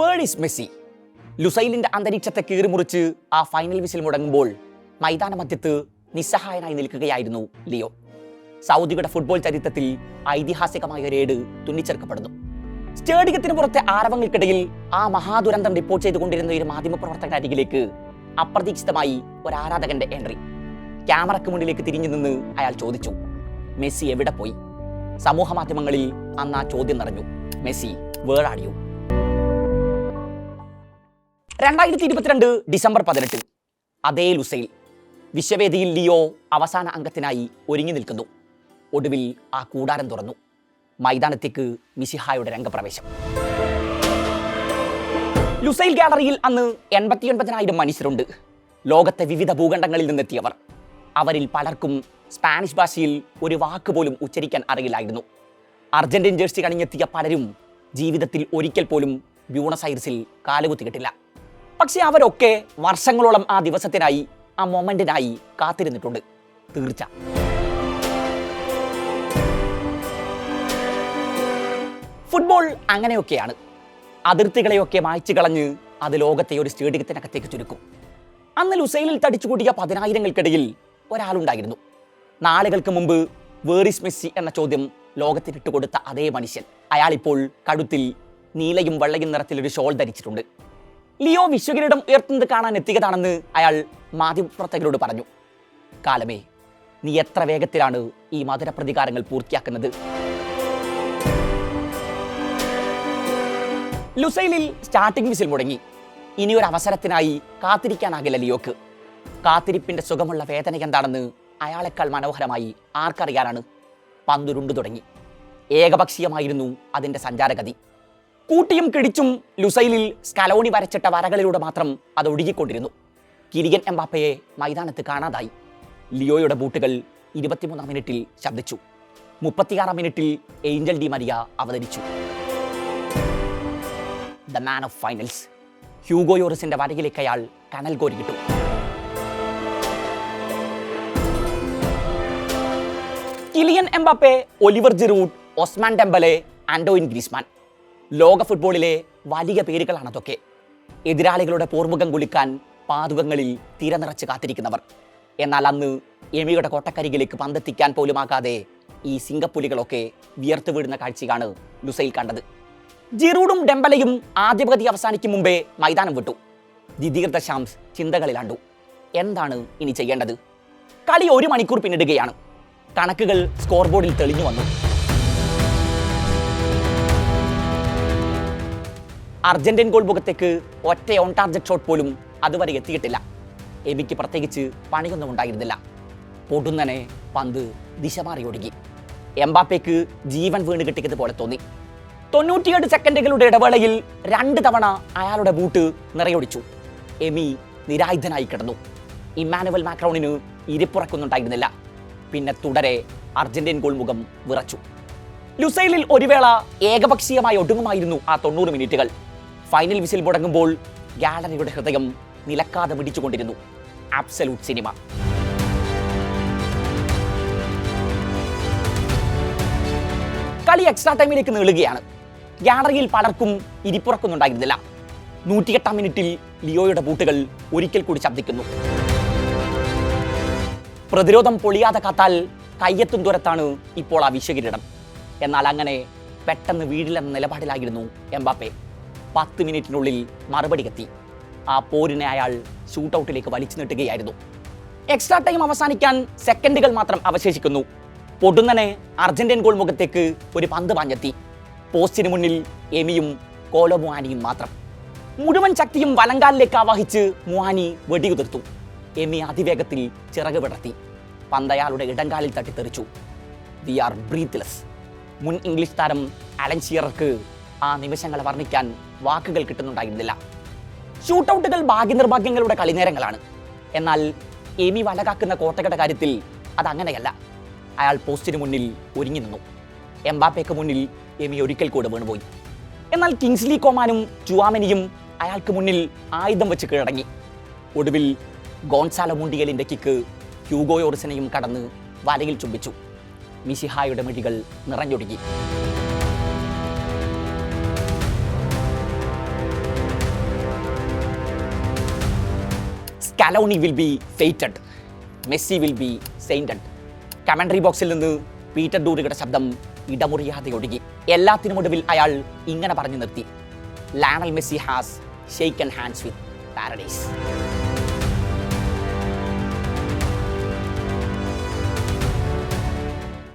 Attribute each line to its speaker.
Speaker 1: Is Messi ലുസൈലിന്റെ അന്തരീക്ഷത്തെ കീറിമുറിച്ച് ആ final whistle മുടങ്ങുമ്പോൾ മൈതാന മധ്യത്ത് നിസ്സഹായനായി നിൽക്കുകയായിരുന്നു ലിയോ. സൗദിയുടെ ഫുട്ബോൾ ചരിത്രത്തിൽ ഐതിഹാസികമായ റേഡ് തുന്നിച്ചേർക്കപ്പെടുന്നു സ്റ്റേഡിയത്തിന് പുറത്തെ ആരവങ്ങൾക്കിടയിൽ ആ മഹാദുരന്തം റിപ്പോർട്ട് ചെയ്തുകൊണ്ടിരുന്ന ഒരു മാധ്യമപ്രവർത്തകന്റെ അരികിലേക്ക് അപ്രതീക്ഷിതമായി ഒരു ആരാധകന്റെ എൻട്രി ക്യാമറയ്ക്ക് മുന്നിലേക്ക് തിരിഞ്ഞു നിന്ന് അയാൾ ചോദിച്ചു മെസ്സി എവിടെ പോയി? സമൂഹ മാധ്യമങ്ങളിൽ അന്ന് ആ ചോദ്യം നിറഞ്ഞു. മെസ്സി വേർ ആർ യു രണ്ടായിരത്തി ഇരുപത്തിരണ്ട് ഡിസംബർ പതിനെട്ട് അതേ ലുസൈൽ. വിശ്വവേദിയിൽ ലിയോ അവസാന അംഗത്തിനായി ഒരുങ്ങി നിൽക്കുന്നു. ഒടുവിൽ ആ കൂടാരം തുറന്നു. മൈതാനത്തേക്ക് മിസിഹായുടെ രംഗപ്രവേശം. ലുസൈൽ ഗാലറിയിൽ അന്ന് എൺപത്തിയൊൻപതിനായിരം മനുഷ്യരുണ്ട്. ലോകത്തെ വിവിധ ഭൂഖണ്ഡങ്ങളിൽ നിന്നെത്തിയവർ. അവരിൽ പലർക്കും സ്പാനിഷ് ഭാഷയിൽ ഒരു വാക്ക് പോലും ഉച്ചരിക്കാൻ അറിയില്ലായിരുന്നു. അർജന്റീൻ ജേഴ്സി കണിഞ്ഞെത്തിയ പലരും ജീവിതത്തിൽ ഒരിക്കൽ പോലും ബ്യൂണസ് ഐറിസിൽ കാലുകുത്തിയിട്ടില്ല. പക്ഷെ അവരൊക്കെ വർഷങ്ങളോളം ആ ദിവസത്തിനായി ആ മൊമെന്റിനായി കാത്തിരുന്നിട്ടുണ്ട്. തീർച്ച. ഫുട്ബോൾ അങ്ങനെയൊക്കെയാണ്. അതിർത്തികളെയൊക്കെ മായ്ച്ചു കളഞ്ഞ് അത് ലോകത്തെ ഒരു സ്റ്റേഡിയത്തിനകത്തേക്ക് ചുരുക്കും. അന്ന് ലുസൈലിൽ തടിച്ചുകൂടിയ പതിനായിരങ്ങൾക്കിടയിൽ ഒരാളുണ്ടായിരുന്നു. നാളുകൾക്ക് മുമ്പ് വേറിസ് മെസ്സി എന്ന ചോദ്യം ലോകത്തിന് ഇട്ടുകൊടുത്ത അതേ മനുഷ്യൻ. അയാളിപ്പോൾ കഴുത്തിൽ നീലയും വെള്ളയും നിറത്തിലൊരു ഷോൾ ധരിച്ചിട്ടുണ്ട്. ലിയോ വിശ്വകിരീടം ഉയർത്തുന്നത് കാണാൻ എത്തിയതാണെന്ന് അയാൾ മാധ്യമപ്രവർത്തകരോട് പറഞ്ഞു. കാലമേ നീ എത്ര വേഗത്തിലാണ് ഈ മധുര പ്രതികാരങ്ങൾ പൂർത്തിയാക്കുന്നത്? ലുസൈലിൽ സ്റ്റാർട്ടിംഗ് വിസിൽ മുടങ്ങി. ഇനി ഒരു അവസരത്തിനായി കാത്തിരിക്കാനാകില്ല ലിയോക്ക്. കാത്തിരിപ്പിന്റെ സുഖമുള്ള വേദന എന്താണെന്ന് അയാളെക്കാൾ മനോഹരമായി ആർക്കറിയാനാണ് പന്തുരുണ്ടു തുടങ്ങി. ഏകപക്ഷീയമായിരുന്നു അതിന്റെ സഞ്ചാരഗതി. കൂട്ടിയും കിടിച്ചും ലുസൈലിൽ സ്കലോണി വരച്ചിട്ട വരകളിലൂടെ മാത്രം അത് ഒഴുകിക്കൊണ്ടിരുന്നു. കിരിയൻ എംബാപ്പയെ മൈതാനത്ത് കാണാതായി. ലിയോയുടെ ബൂട്ടുകൾ ഇരുപത്തിമൂന്നാം മിനിറ്റിൽ ശബ്ദിച്ചു. മുപ്പത്തിയാറാം മിനിറ്റിൽ ഏഞ്ചൽ ഡി മരിയ അവതരിച്ചു. The man of finals Hugo യോറിസിന്റെ വരയിലേക്ക് അയാൾ കനൽ കോരിയിട്ടു. Kylian Mbappe Olivier Giroud Ousmane Dembele Antoine Griezmann. ലോക ഫുട്ബോളിലെ വലിയ പേരുകളാണതൊക്കെ എതിരാളികളുടെ പോർമുഖം കുളിക്കാൻ പാതുകങ്ങളിൽ തിര നിറച്ച് കാത്തിരിക്കുന്നവർ. എന്നാൽ അന്ന് എമിയുടെ കോട്ടക്കരികിലേക്ക് പന്തെത്തിക്കാൻ പോലുമാകാതെ ഈ സിംഗപ്പുലികളൊക്കെ വിയർത്തു വീഴുന്ന കാഴ്ചയാണ് ലുസൈൽ കണ്ടത്. ജിറൂഡും ഡെമ്പലയും ആദ്യപകുതി അവസാനിക്കും മുമ്പേ മൈതാനം വിട്ടു. ദിദീർ ശാംസ് ചിന്തകളിലാണ്ടു എന്താണ് ഇനി ചെയ്യേണ്ടത്? കളി ഒരു മണിക്കൂർ പിന്നിടുകയാണ്. കണക്കുകൾ സ്കോർ ബോർഡിൽ തെളിഞ്ഞു വന്നു. അർജന്റീൻ ഗോൾ മുഖത്തേക്ക് ഒറ്റ ഓൺ ടാർജറ്റ് ഷോട്ട് പോലും അതുവരെ എത്തിയിട്ടില്ല. എബിക്ക് പ്രത്യേകിച്ച് പണിയൊന്നും ഉണ്ടായിരുന്നില്ല. പൊടുന്നനെ പന്ത് ദിശ മാറി ഒടുങ്ങി. എംബാപ്പയ്ക്ക് ജീവൻ വീണ് കിട്ടിയതുപോലെ തോന്നി. തൊണ്ണൂറ്റിയേഴ് സെക്കൻഡുകളുടെ ഇടവേളയിൽ രണ്ട് തവണ അയാളുടെ ബൂട്ട് നിറയൊടിച്ചു. എമി നിരായുധനായി കിടന്നു. ഇമ്മാനുവൽ മാക്രോണിന് ഇരിപ്പുറക്കുന്നുണ്ടായിരുന്നില്ല. പിന്നെ തുടരെ അർജന്റീൻ ഗോൾ മുഖം വിറച്ചു. ലുസൈലിൽ ഒരു വേള ഏകപക്ഷീയമായി ഒടുങ്ങുമായിരുന്നു ആ തൊണ്ണൂറ് മിനിറ്റുകൾ. ഫൈനൽ വിസിൽ മുടങ്ങുമ്പോൾ ഗാലറിയുടെ ഹൃദയം നിലക്കാതെ മിടിച്ചുകൊണ്ടിരുന്നു ആപ്സലൂട്ട് സിനിമ. കളി എക്സ്ട്രാ ടൈമിലേക്ക് നീളുകയാണ്. ഗാലറിയിൽ പലർക്കും ഇരിപ്പുറക്കുന്നുണ്ടായിരുന്നില്ല. നൂറ്റിയെട്ടാം മിനിറ്റിൽ ലിയോയുടെ ബൂട്ടുകൾ ഒരിക്കൽ കൂടി ശബ്ദിക്കുന്നു. പ്രതിരോധം പൊളിയാതെ കാത്താൽ കയ്യെത്തും ദൂരത്താണ് ഇപ്പോൾ ആ വിശ്വകിരീടം. എന്നാൽ അങ്ങനെ പെട്ടെന്ന് വീടില്ലെന്ന നിലപാടിലായിരുന്നു എംബാപ്പെ. പത്ത് മിനിറ്റിനുള്ളിൽ മറുപടി എത്തി ആ പോരിനെ അയാൾ ഷൂട്ടൗട്ടിലേക്ക് വലിച്ചു നീട്ടുകയായിരുന്നു. എക്സ്ട്രാ ടൈം അവസാനിക്കാൻ സെക്കൻഡുകൾ മാത്രം അവശേഷിക്കുന്നു. പൊടുന്നനെ അർജന്റീൻ ഗോൾ മുഖത്തേക്ക് ഒരു പന്ത് പാഞ്ഞെത്തി പോസ്റ്റിന് മുന്നിൽ എമിയും കോലോ മുഹാനിയും മാത്രം. മുഴുവൻ ശക്തിയും വലങ്കാലിലേക്ക് ആവാഹിച്ച് മുഹാനി വെടിയുതിർത്തു. എമി അതിവേഗത്തിൽ ചിറക് വിടർത്തി. പന്തയാളുടെ ഇടങ്കാലിൽ തട്ടിത്തെറിച്ചു. വി ആർ ബ്രീത്ത്ലെസ് മുൻ ഇംഗ്ലീഷ് താരം അലൻ ഷിയർക്ക് ആ നിമിഷങ്ങളെ വർണിക്കാൻ വാക്കുകൾ കിട്ടുന്നുണ്ടായിരുന്നില്ല. ഷൂട്ടൗട്ടുകൾ ഭാഗ്യനിർഭാഗ്യങ്ങളുടെ കളിനേരങ്ങളാണ്. എന്നാൽ എമി വലകാക്കുന്ന കോട്ടകളുടെ കാര്യത്തിൽ അതങ്ങനെയല്ല. അയാൾ പോസ്റ്റിന് മുന്നിൽ ഒരുങ്ങി നിന്നു. എംബാപ്പയ്ക്ക് മുന്നിൽ എമി ഒരിക്കൽ കൂടെ വീണുപോയി. എന്നാൽ കിങ്സ്ലി കോമാനും ചുവാമനിയും അയാൾക്ക് മുന്നിൽ ആയുധം വെച്ച് കീഴടങ്ങി. ഒടുവിൽ ഗോൺസാല മുണ്ടിയലിന്റെ കിക്ക് ഹ്യൂഗോയോറിസിനെയും കടന്ന് വലയിൽ ചുംബിച്ചു. മിസിഹായുടെ മിഴികൾ നിറഞ്ഞൊടുങ്ങി Scaloni will be fated. Messi will be sainted commentary box നിന്ന് പീറ്റർ ഡൂറിയുടെ ശബ്ദം ഇടമുറിയാതെ ഒടുങ്ങി എല്ലാത്തിനും ഒടുവിൽ അയാൾ ഇങ്ങനെ പറഞ്ഞു നിർത്തി. Lionel Messi has shaken hands with paradise